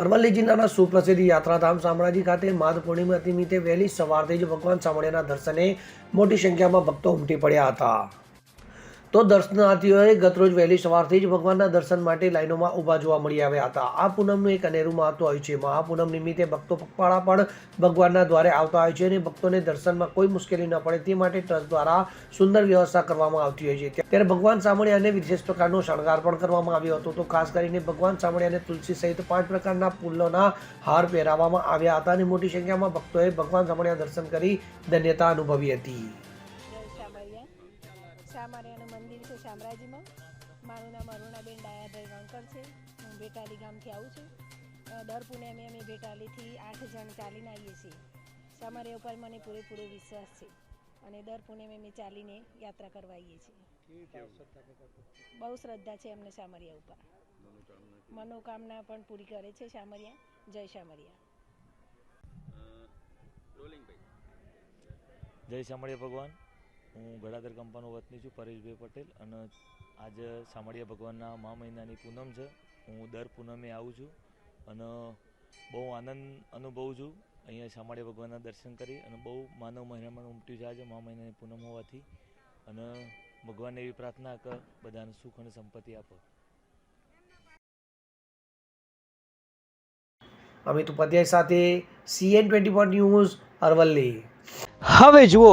અરવલ્લી જિલ્લાના સુપ્રસિદ્ધ યાત્રાધામ શામળાજી ખાતે માધ પૂર્ણિમા નિમિત્તે વહેલી સવારથી જ ભગવાન શામળિયાના દર્શને મોટી સંખ્યામાં ભક્તો ઉમટી પડ્યા હતા. તો દર્શનાર્થીઓએ ગતરોજ વહેલી સવારથી જ ભગવાનના દર્શન માટે લાઈનોમાં ઊભા જોવા મળી આવ્યા હતા. આ પૂનમનું એક અનેરું મહત્વ હોય છે મહાપૂનમ નિમિત્તે ભક્તો પગપાળા પણ ભગવાનના દ્વારે આવતા હોય છે અને ભક્તોને દર્શનમાં કોઈ મુશ્કેલી ન પડે તે માટે ટ્રસ્ટ દ્વારા સુંદર વ્યવસ્થા કરવામાં આવતી હોય છે. ત્યારે ભગવાન સામણિયાને વિશેષ પ્રકારનો શણગાર પણ કરવામાં આવ્યો હતો. તો ખાસ કરીને ભગવાન સામણિયાને તુલસી સહિત પાંચ પ્રકારના ફૂલોના હાર પહેરાવવામાં આવ્યા હતા અને મોટી સંખ્યામાં ભક્તોએ ભગવાન સામણિયા દર્શન કરી ધન્યતા અનુભવી હતી. શામળાજીમાં મારું નામ અરુણાબેન ડાયાભાઈ વણકર છે. હું ભેટાલી ગામથી આવું છું. દર પૂનમે અમે ભેટાલીથી આઠ જણ ચાલીને આવીએ છીએ. શામળિયા ઉપર મને પૂરેપૂરો વિશ્વાસ છે. અને દર પૂનમે અમે ચાલીને યાત્રા કરવા આવીએ છીએ. બહુ શ્રદ્ધા છે અમને શામરિયા ઉપર. મનોકામના પણ પૂરી કરે છે શામરિયા. જય સામરિયા જય શામળિયા ભગવાન. હું ગળાધર કંપાનો વતની છું પરેશભાઈ પટેલ અને આજે શામળિયા ભગવાનના મહા મહિનાની પૂનમ છે. હું દર પૂનમે આવું છું અને બહુ આનંદ અનુભવું છું. અહીંયા શામળિયા ભગવાનના દર્શન કરી અને બહુ માનવ મહિનામાં ઉમટ્યું છે આજે મહા મહિનાની પૂનમ હોવાથી. અને ભગવાનને એવી પ્રાર્થના કર બધાને સુખ અને સંપત્તિ આપો. અમિત ઉપાધ્યાય સાથે CN twenty four news Aravalli. હવે જુઓ